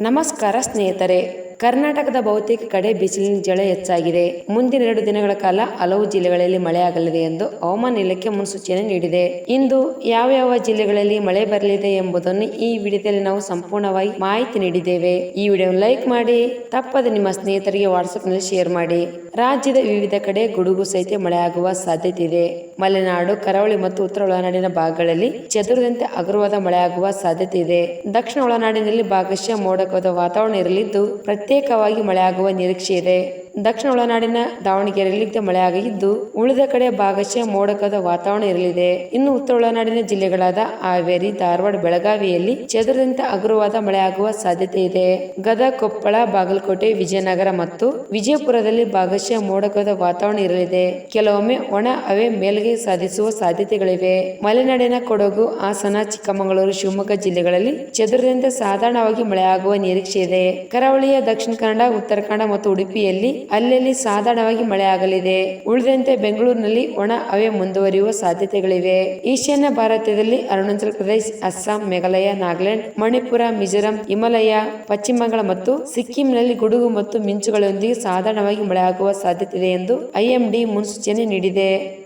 ನಮಸ್ಕಾರ ಸ್ನೇಹಿತರೆ. ಕರ್ನಾಟಕದ ಬಹುತೇಕ ಕಡೆ ಬಿಸಿಲಿನ ಜಳ ಹೆಚ್ಚಾಗಿದೆ. ಮುಂದಿನ ಎರಡು ದಿನಗಳ ಕಾಲ ಹಲವು ಜಿಲ್ಲೆಗಳಲ್ಲಿ ಮಳೆಯಾಗಲಿದೆ ಎಂದು ಹವಾಮಾನ ಇಲಾಖೆ ಮುನ್ಸೂಚನೆ ನೀಡಿದೆ. ಇಂದು ಯಾವ ಯಾವ ಜಿಲ್ಲೆಗಳಲ್ಲಿ ಮಳೆ ಬರಲಿದೆ ಎಂಬುದನ್ನು ಈ ವಿಡಿಯೋದಲ್ಲಿ ನಾವು ಸಂಪೂರ್ಣವಾಗಿ ಮಾಹಿತಿ ನೀಡಿದ್ದೇವೆ. ಈ ವಿಡಿಯೋ ಲೈಕ್ ಮಾಡಿ, ತಪ್ಪದೆ ನಿಮ್ಮ ಸ್ನೇಹಿತರಿಗೆ ವಾಟ್ಸ್ಆಪ್ನಲ್ಲಿ ಶೇರ್ ಮಾಡಿ. ರಾಜ್ಯದ ವಿವಿಧ ಕಡೆ ಗುಡುಗು ಸಹಿತ ಮಳೆಯಾಗುವ ಸಾಧ್ಯತೆ ಇದೆ. ಮಲೆನಾಡು, ಕರಾವಳಿ ಮತ್ತು ಉತ್ತರ ಒಳನಾಡಿನ ಭಾಗಗಳಲ್ಲಿ ಚದುರದಂತೆ ಹಗುರವಾದ ಮಳೆಯಾಗುವ ಸಾಧ್ಯತೆ ಇದೆ. ದಕ್ಷಿಣ ಒಳನಾಡಿನಲ್ಲಿ ಭಾಗಶಃ ಮೋಡಕದ ವಾತಾವರಣ ಇರಲಿದ್ದು ಪ್ರತ್ಯೇಕವಾಗಿ ಮಳೆಯಾಗುವ ನಿರೀಕ್ಷೆ ಇದೆ ದಕ್ಷಿಣ ಒಳನಾಡಿನ ದಾವಣಗೆರೆಯಲ್ಲಿ ಮಳೆಯಾಗಿದ್ದು, ಉಳಿದ ಕಡೆ ಭಾಗಶಃ ಮೋಡಕದ ವಾತಾವರಣ ಇರಲಿದೆ. ಇನ್ನು ಉತ್ತರ ಒಳನಾಡಿನ ಜಿಲ್ಲೆಗಳಾದ ಹಾವೇರಿ, ಧಾರವಾಡ, ಬೆಳಗಾವಿಯಲ್ಲಿ ಚದುರದಿಂದ ಹಗುರವಾದ ಮಳೆಯಾಗುವ ಸಾಧ್ಯತೆ ಇದೆ. ಗದಗ, ಕೊಪ್ಪಳ, ಬಾಗಲಕೋಟೆ, ವಿಜಯನಗರ ಮತ್ತು ವಿಜಯಪುರದಲ್ಲಿ ಭಾಗಶಃ ಮೋಡಕದ ವಾತಾವರಣ ಇರಲಿದೆ. ಕೆಲವೊಮ್ಮೆ ಒಣ ಹವೆ ಮೇಲ್ಗೆ ಸಾಧಿಸುವ ಸಾಧ್ಯತೆಗಳಿವೆ. ಮಲೆನಾಡಿನ ಕೊಡಗು, ಹಾಸನ, ಚಿಕ್ಕಮಗಳೂರು, ಶಿವಮೊಗ್ಗ ಜಿಲ್ಲೆಗಳಲ್ಲಿ ಚದುರದಿಂದ ಸಾಧಾರಣವಾಗಿ ಮಳೆಯಾಗುವ ನಿರೀಕ್ಷೆ ಇದೆ. ಕರಾವಳಿಯ ದಕ್ಷಿಣ ಕನ್ನಡ, ಉತ್ತರ ಕನ್ನಡ ಮತ್ತು ಉಡುಪಿಯಲ್ಲಿ ಅಲ್ಲಲ್ಲಿ ಸಾಧಾರಣವಾಗಿ ಮಳೆಯಾಗಲಿದೆ. ಉಳಿದಂತೆ ಬೆಂಗಳೂರಿನಲ್ಲಿ ಒಣ ಹವೆ ಮುಂದುವರಿಯುವ ಸಾಧ್ಯತೆಗಳಿವೆ. ಈಶಾನ್ಯ ಭಾರತದಲ್ಲಿ ಅರುಣಾಚಲ ಪ್ರದೇಶ, ಅಸ್ಸಾಂ, ಮೇಘಾಲಯ, ನಾಗಾಲ್ಯಾಂಡ್, ಮಣಿಪುರ, ಮಿಜೋರಾಂ, ಹಿಮಾಲಯ, ಪಶ್ಚಿಮ ಬಂಗಾಳ ಮತ್ತು ಸಿಕ್ಕಿಂನಲ್ಲಿ ಗುಡುಗು ಮತ್ತು ಮಿಂಚುಗಳೊಂದಿಗೆ ಸಾಧಾರಣವಾಗಿ ಮಳೆಯಾಗುವ ಸಾಧ್ಯತೆ ಇದೆ ಎಂದು ಐಎಂಡಿ ಮುನ್ಸೂಚನೆ ನೀಡಿದೆ.